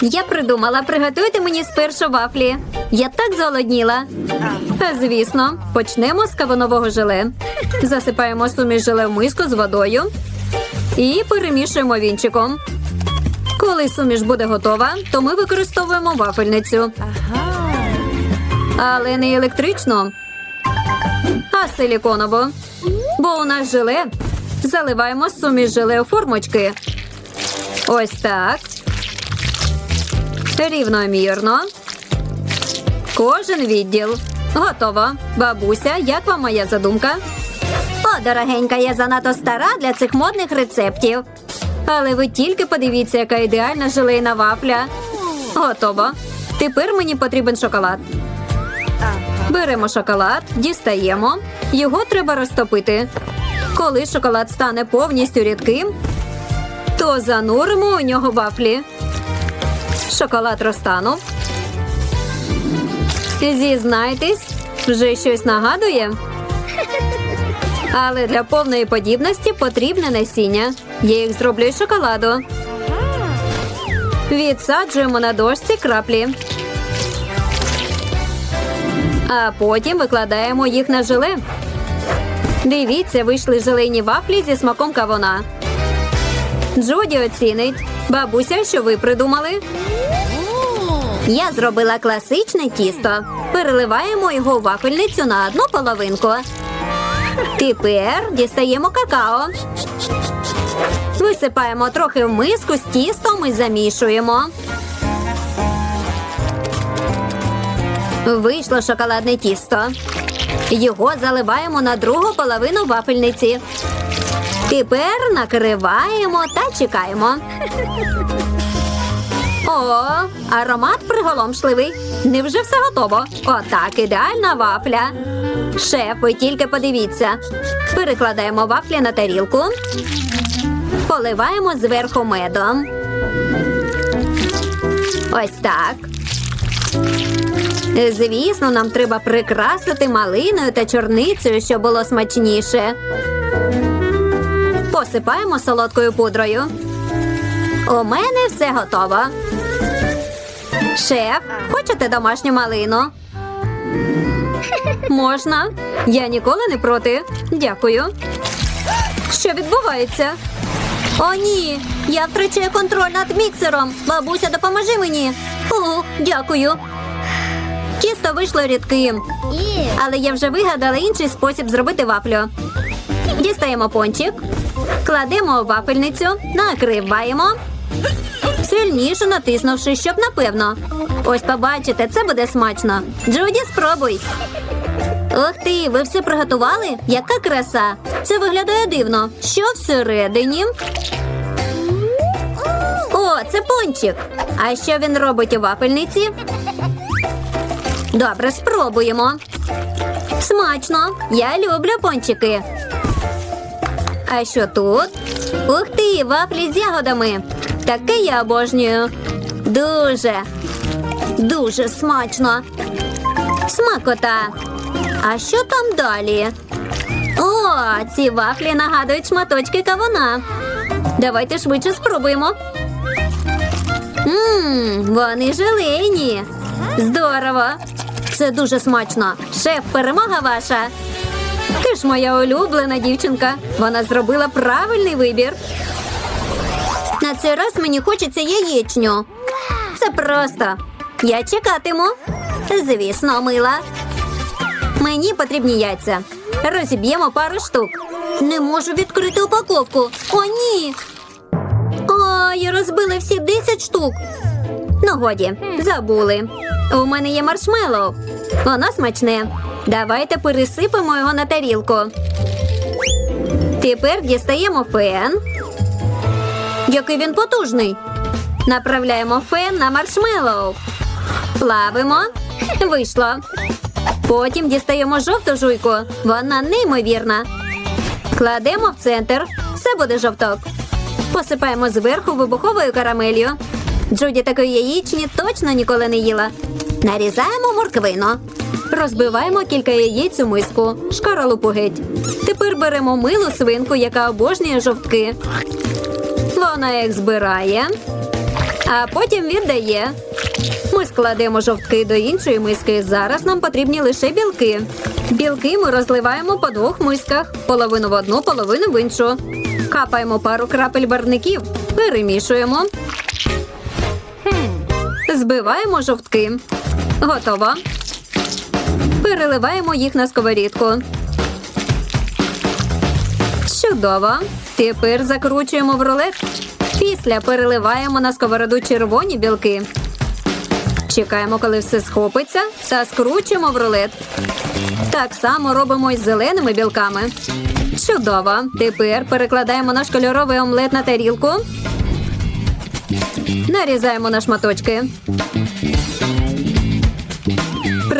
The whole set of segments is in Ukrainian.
Я придумала, приготуйте мені спершу вафлі. Я так зголодніла. Звісно, почнемо з кавунового желе. Засипаємо суміш желе в миску з водою і перемішуємо вінчиком. Коли суміш буде готова, то ми використовуємо вафельницю. Але не електричну, а силіконову. Бо у нас желе заливаємо суміш желе у формочки. Ось так. Рівномірно. Кожен відділ. Готово. Бабуся, як вам моя задумка? О, дорогенька, я занадто стара для цих модних рецептів. Але ви тільки подивіться, яка ідеальна желейна вафля. Готово. Тепер мені потрібен шоколад. Беремо шоколад, дістаємо. Його треба розтопити. Коли шоколад стане повністю рідким, то зануримо у нього вафлі. Шоколад розтанув. Зізнайтесь, вже щось нагадує. Але для повної подібності потрібне насіння. Я їх зроблю із шоколаду. Відсаджуємо на дошці краплі. А потім викладаємо їх на желе. Дивіться, вийшли желейні вафлі зі смаком кавуна. Джуді оцінить. Бабуся, що ви придумали? Я зробила класичне тісто. Переливаємо його у вафельницю на одну половинку. Тепер дістаємо какао. Висипаємо трохи в миску з тістом і замішуємо. Вийшло шоколадне тісто. Його заливаємо на другу половину вафельниці. Тепер накриваємо та чекаємо. О, аромат приголомшливий. Невже все готово? Отак, ідеальна вафля. Шеф, ви тільки подивіться. Перекладаємо вафлі на тарілку. Поливаємо зверху медом. Ось так. Звісно, нам треба прикрасити малиною та чорницею, щоб було смачніше. Посипаємо солодкою пудрою. У мене все готово. Шеф, хочете домашню малину? Можна. Я ніколи не проти. Дякую. Що відбувається? О, ні. Я втрачаю контроль над міксером. Бабуся, допоможи мені. О, дякую. Тісто вийшло рідким. Але я вже вигадала інший спосіб зробити вафлю. Дістаємо пончик, кладемо вафельницю, накриваємо. Сильніше натиснувши, щоб напевно. Ось побачите, це буде смачно. Джуді, спробуй. Ух ти, ви все приготували? Яка краса! Це виглядає дивно. Що всередині? О, це пончик. А що він робить у вафельниці? Добре, спробуємо. Смачно. Я люблю пончики. А що тут? Ух ти, вафлі з ягодами. Таке я обожнюю. Дуже, дуже смачно. Смакота. А що там далі? О, ці вафлі нагадують шматочки кавуна. Давайте швидше спробуємо. Ммм, вони желейні. Здорово. Це дуже смачно. Шеф, перемога ваша. Ж моя улюблена дівчинка. Вона зробила правильний вибір. На цей раз мені хочеться яєчню. Це просто. Я чекатиму. Звісно, мила. Мені потрібні яйця. Розіб'ємо пару штук. Не можу відкрити упаковку. О, ні. О, я розбила всі 10 штук. Ну, годі, забули. У мене є маршмеллоу. Воно смачне. Давайте пересипемо його на тарілку. Тепер дістаємо фен. Який він потужний. Направляємо фен на маршмеллоу. Плавимо. Вийшло. Потім дістаємо жовту жуйку. Вона неймовірна. Кладемо в центр. Все буде жовток. Посипаємо зверху вибуховою карамелью. Джуді такої яєчні точно ніколи не їла. Нарізаємо морквину. Розбиваємо кілька яєць у миску. Шкаралупу геть. Тепер беремо милу свинку, яка обожнює жовтки. Вона їх збирає. а потім віддає. Ми складемо жовтки до іншої миски. Зараз нам потрібні лише білки. Білки ми розливаємо по двох мисках: половину в одну, половину в іншу. Капаємо пару крапель барвників, перемішуємо. Збиваємо жовтки. Готово. Переливаємо їх на сковорідку. Чудово. Тепер закручуємо в рулет. Після переливаємо на сковороду червоні білки. Чекаємо, коли все схопиться, та скручуємо в рулет. Так само робимо із зеленими білками. Чудово. Тепер перекладаємо наш кольоровий омлет на тарілку. Нарізаємо на шматочки.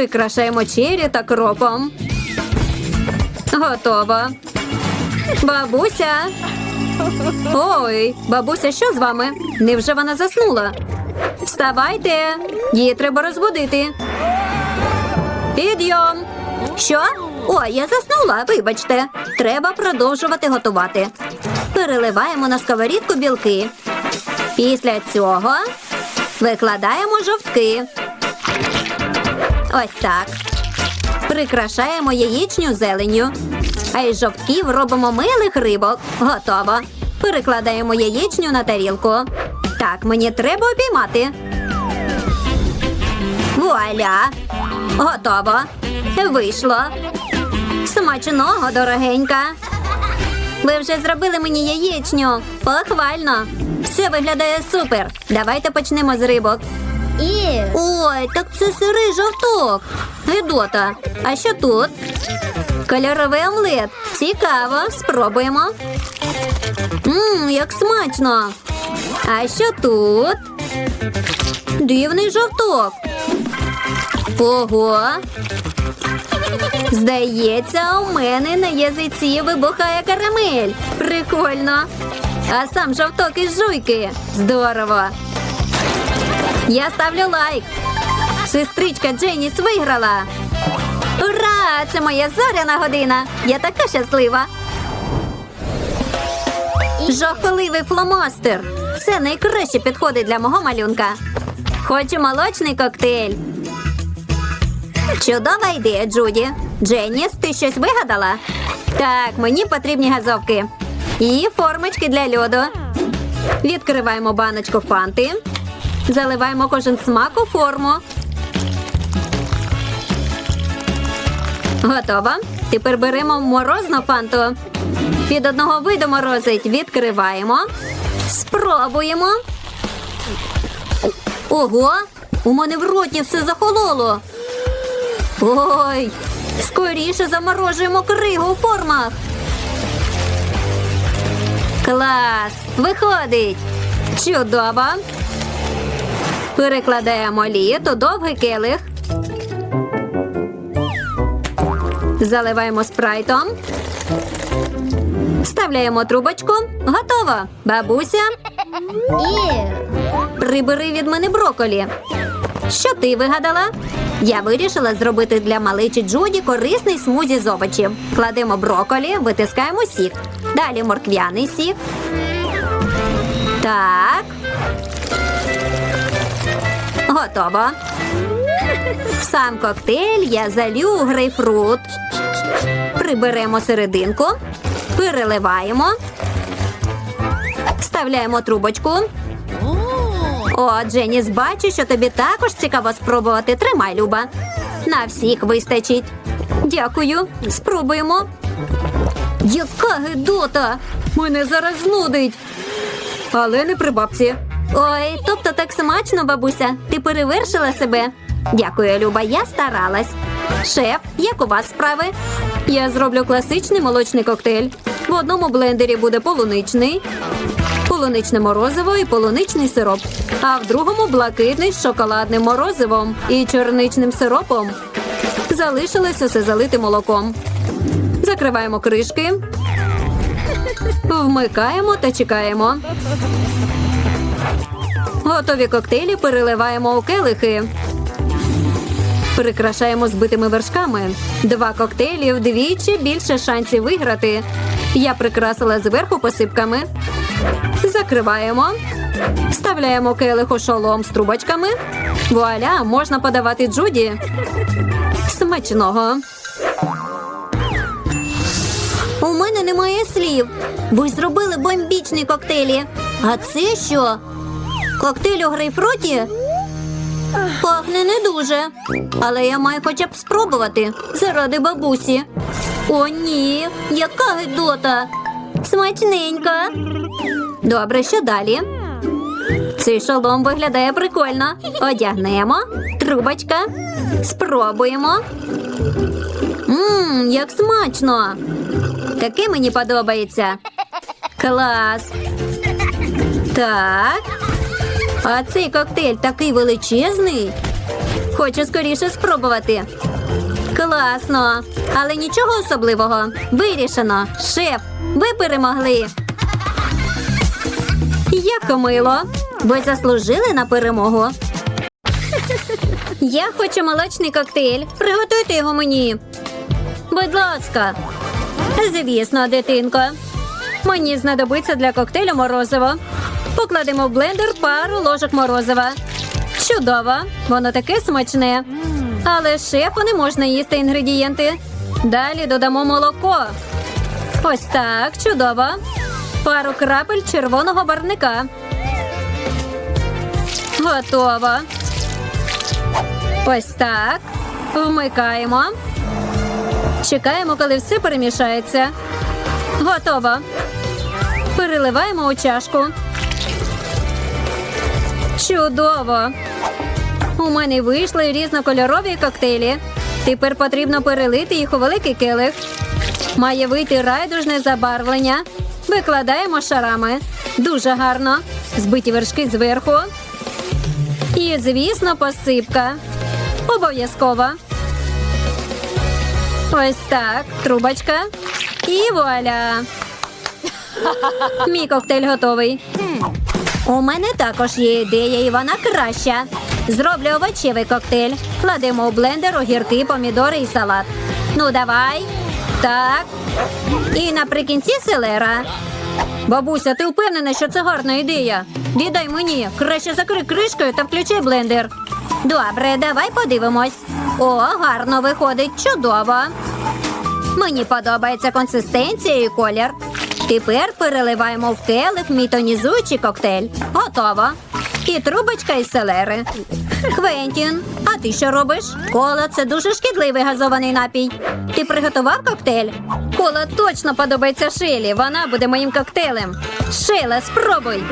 Прикрашаємо чері та кропом. Готово. Бабуся. Ой, бабуся, що з вами? Невже вона заснула? Вставайте, її треба розбудити. Підйом. Що? Ой, я заснула, вибачте. Треба продовжувати готувати. Переливаємо на сковорідку білки. Після цього викладаємо жовтки. Ось так. Прикрашаємо яєчню зеленню. А із жовтків робимо милих рибок. Готово. Перекладаємо яєчню на тарілку. Так, мені треба обіймати. Вуаля! Готово. Вийшло. Смачного, дорогенька. Ви вже зробили мені яєчню. Похвально. Все виглядає супер. Давайте почнемо з рибок. Ой, так це сирий жовток. Гедота. А що тут? Кольоровий омлет. Цікаво, спробуємо. Мм, як смачно. А що тут? Дивний жовток. Ого. Здається, у мене на язиці вибухає карамель. Прикольно. А сам жовток із жуйки. Здорово. Я ставлю лайк. Сестричка Дженіс виграла. Ура! Це моя зоряна година. Я така щаслива. Жахливий фломастер. Це найкраще підходить для мого малюнка. Хочу молочний коктейль. Чудова ідея, Джуді. Дженіс, ти щось вигадала? Так, мені потрібні газовки. І формочки для льоду. Відкриваємо баночку фанти. Заливаємо кожен смак у форму. Готово. Тепер беремо морозну фанту. Від одного виду морозить. Відкриваємо. Спробуємо. Ого! У мене в роті все захололо. Ой, скоріше заморожуємо кригу у формах. Клас! Виходить! Чудово! Перекладаємо лід у довгий келих. Заливаємо спрайтом. Вставляємо трубочку. Готово. Бабуся, прибери від мене броколі. Що ти вигадала? Я вирішила зробити для маличі Джуді корисний смузі з овочів. Кладемо броколі, витискаємо сік. Далі морквяний сік. Так. Готово. В сам коктейль я залю грейпфрут. Приберемо серединку, переливаємо, вставляємо трубочку. О, Дженіс, бачу, що тобі також цікаво спробувати. Тримай, Люба. На всіх вистачить. Дякую. Спробуємо. Яка гидота! Мене зараз знудить. Але не при бабці. Ой, тобто так смачно, бабуся. Ти перевершила себе. Дякую, Люба, я старалась. Шеф, як у вас справи? Я зроблю класичний молочний коктейль. В одному блендері буде полуничний, полуничне морозиво і полуничний сироп. А в другому блакитний з шоколадним морозивом і чорничним сиропом. Залишилось усе залити молоком. Закриваємо кришки. Вмикаємо та чекаємо. Готові коктейлі переливаємо у келихи. Прикрашаємо збитими вершками. Два коктейлі вдвічі більше шансів виграти. Я прикрасила зверху посипками. Закриваємо. Вставляємо келих у шолом з трубочками. Вуаля, можна подавати Джуді. Смачного. У мене немає слів. Ви зробили бомбічні коктейлі. А це що? Коктейль у грейпфруті? Пахне не дуже. Але я маю хоча б спробувати заради бабусі. О, ні, яка гидота. Смачненька. Добре, що далі? Цей шолом виглядає прикольно. Одягнемо. Трубочка. Спробуємо. Мм, як смачно. Таке мені подобається. Клас. Так. А цей коктейль такий величезний. Хочу скоріше спробувати. Класно. Але нічого особливого. Вирішено. Шеф, ви перемогли. Як мило. Ви заслужили на перемогу. Я хочу молочний коктейль. Приготуйте його мені. Будь ласка. Звісно, дитинко. Мені знадобиться для коктейлю морозиво. Покладемо в блендер пару ложок морозива. Чудово, воно таке смачне. Але шефу не можна їсти інгредієнти. Далі додамо молоко. Ось так, чудово. Пару крапель червоного барника. Готово. Ось так. Вмикаємо. Чекаємо, коли все перемішається. Готово. Переливаємо у чашку. Чудово! У мене вийшли різнокольорові коктейлі. Тепер потрібно перелити їх у великий келих. Має вийти райдужне забарвлення. Викладаємо шарами. Дуже гарно. Збиті вершки зверху. І, звісно, посипка. Обов'язково. Ось так. Трубочка. І вуаля. Мій коктейль готовий. У мене також є ідея, і вона краща. Зроблю овочевий коктейль. Кладемо у блендер огірки, помідори і салат. Ну, давай. Так. І наприкінці селера. Бабуся, ти впевнена, що це гарна ідея? Віддай мені. Краще закрий кришкою та включи блендер. Добре, давай подивимось. О, гарно виходить. Чудово. Мені подобається консистенція і колір. Тепер переливаємо в келих мій тонізуючий коктейль. Готово. І трубочка із селери. Квентін, а ти що робиш? Кола це дуже шкідливий газований напій. Ти приготував коктейль? Кола точно подобається Шилі. Вона буде моїм коктейлем. Шила, спробуй.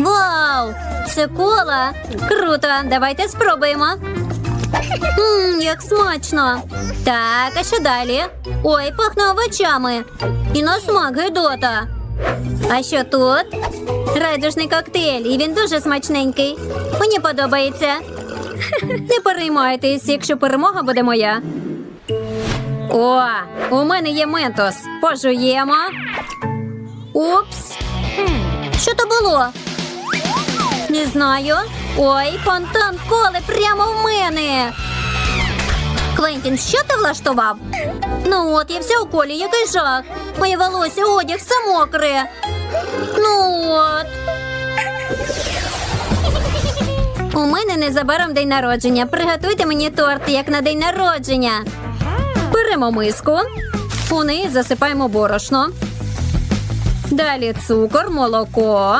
Вау! Це кола! Круто! Давайте спробуємо. Як смачно. Так, а що далі? Ой, пахне овочами. І на смак гидота. А що тут? Райдужний коктейль, і він дуже смачненький. Мені подобається. Не переймайтесь, якщо перемога буде моя. О, у мене є ментос. Пожуємо. Упс. Що то було? Не знаю. Ой, фонтан коли прямо в мене. Квентін, що ти влаштував? Ну от, я вся у колі, який жах. Моє волосся, одяг, все мокре. Ну от. У мене незабаром день народження. Приготуйте мені торт, як на день народження. Беремо миску. У неї засипаємо борошно. Далі цукор, молоко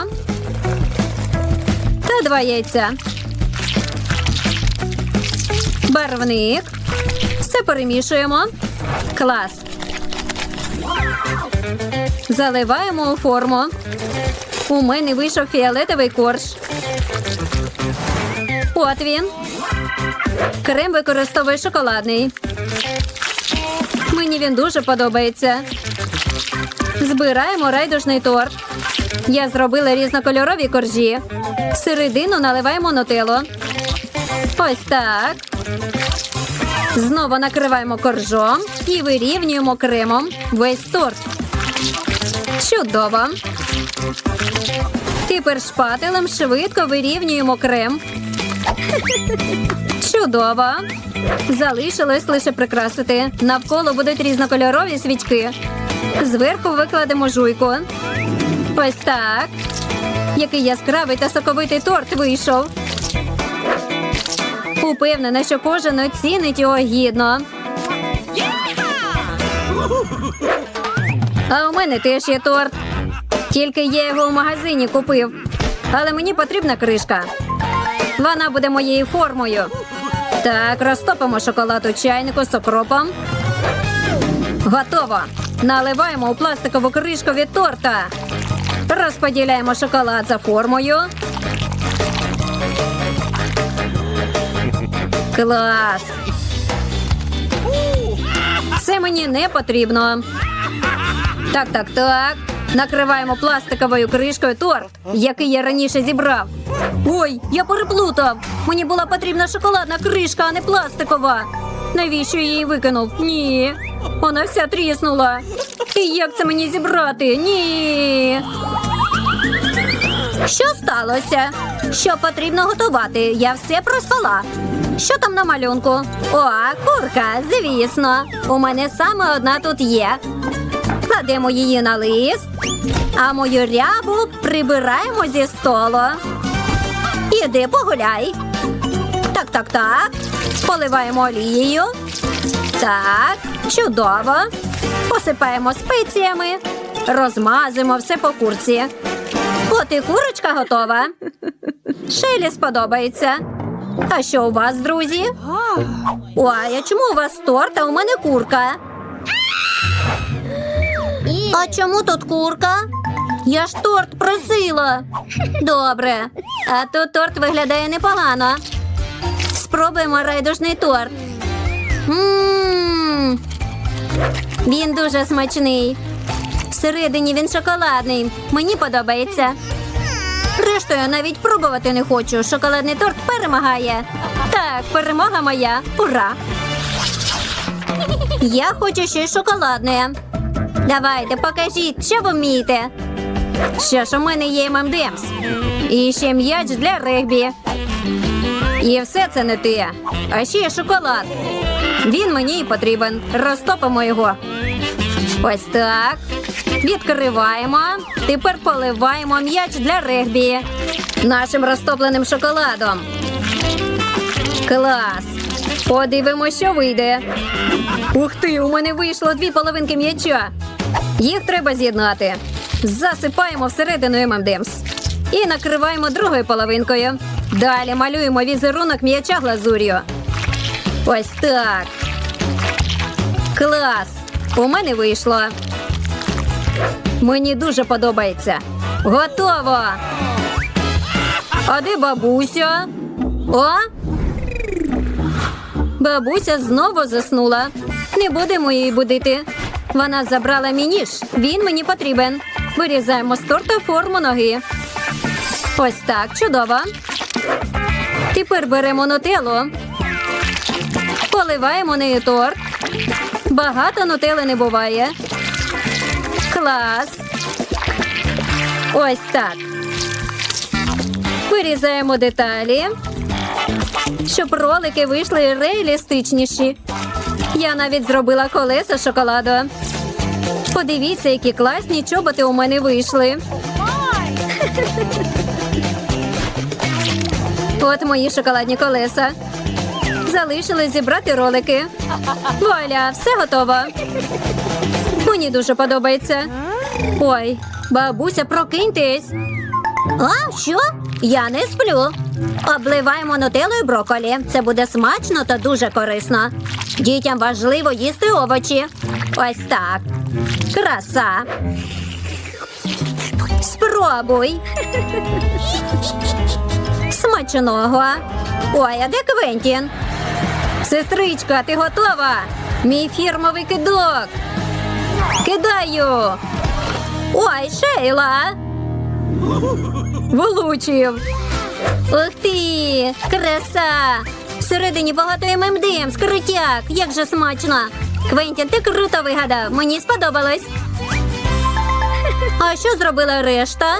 та два яйця. Барвник. Все перемішуємо. Клас. Заливаємо у форму. У мене вийшов фіолетовий корж. От він. Крем використовую шоколадний. Мені він дуже подобається. Збираємо райдужний торт. Я зробила різнокольорові коржі. Середину наливаємо нутеллу. Ось так. Знову накриваємо коржом і вирівнюємо кремом весь торт. Чудово. Тепер шпателем швидко вирівнюємо крем. Чудово. Залишилось лише прикрасити. Навколо будуть різнокольорові свічки. Зверху викладемо жуйку. Ось так. Який яскравий та соковитий торт вийшов. Упевнена, що кожен оцінить його гідно. А у мене теж є торт. Тільки я його в магазині купив. Але мені потрібна кришка. Вона буде моєю формою. Так, розтопимо шоколад у чайнику з окропом. Готово. Наливаємо у пластикову кришку від торта. Розподіляємо шоколад за формою. Клас. Це мені не потрібно. Так, так, так. Накриваємо пластиковою кришкою торт, який я раніше зібрав. Ой, я переплутав. Мені була потрібна шоколадна кришка, а не пластикова. Навіщо я її викинув? Ні. Вона вся тріснула. І як це мені зібрати? Ні. Що сталося? Що потрібно готувати? Я все проспала. Що там на малюнку? О, курка, звісно. У мене саме одна тут є. Кладемо її на лист, а мою рябу прибираємо зі столу. Іди погуляй. Так, так, так. Поливаємо олією. Так, чудово. Посипаємо спеціями, розмазуємо все по курці. От і курочка готова. Шелі сподобається. А що у вас, друзі? Ой, а чому у вас торт, а у мене курка? А чому тут курка? Я ж торт просила. Добре. А тут торт виглядає непогано. Спробуємо райдужний торт. Мм. Він дуже смачний. Всередині він шоколадний. Мені подобається. Решту я навіть пробувати не хочу. Шоколадний торт перемагає. Так, перемога моя. Ура! Я хочу щось шоколадне. Давайте, покажіть, що ви вмієте. Що ж, у мене є ММДМС. І ще м'яч для регбі. І все це не те. А ще є шоколад. Він мені і потрібен. Розтопимо його. Ось так. Відкриваємо. Тепер поливаємо м'яч для регбі. Нашим розтопленим шоколадом. Клас. Подивимося, що вийде. Ух ти, у мене вийшло дві половинки м'яча. Їх треба з'єднати. Засипаємо всередину ММДМС. І накриваємо другою половинкою. Далі малюємо візерунок м'яча глазур'ю. Ось так. Клас! У мене вийшло. Мені дуже подобається. Готово. А де бабуся? О? Бабуся знову заснула. Не будемо її будити. Вона забрала мій ніж. Він мені потрібен. Вирізаємо з торта форму ноги. Ось так, чудово. Тепер беремо нутеллу. Поливаємо нею торт. Багато нутели не буває. Клас. Ось так. Вирізаємо деталі, щоб ролики вийшли реалістичніші. Я навіть зробила колеса шоколаду. Подивіться, які класні чоботи у мене вийшли. От мої шоколадні колеса. Залишилось зібрати ролики. Вуаля, все готово. Мені дуже подобається. Ой, бабуся, прокиньтесь. А, що? Я не сплю. Обливаємо нутелою броколі. Це буде смачно та дуже корисно. Дітям важливо їсти овочі. Ось так. Краса. Спробуй. Смачного. Ой, а де Квентін? Сестричка, ти готова? Мій фірмовий кидок. Кидаю. Ой, Шейла. Влучив. Ух ти! Краса! Всередині багато ММДМ, скрутяк. Як же смачно! Квентін, ти круто вигадав. Мені сподобалось. А що зробила решта?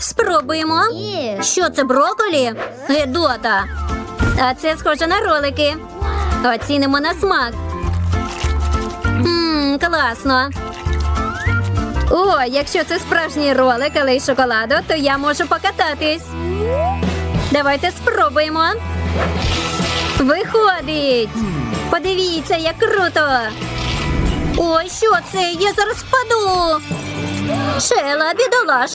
Спробуємо. Що це броколі? Гедота. А це схоже на ролики. Оцінимо на смак. Класно. О, якщо це справжній ролик, але й шоколаду, то я можу покататись. Давайте спробуємо. Виходить. Подивіться, як круто. Ой, що це? Я зараз впаду. Шела, бідолаш.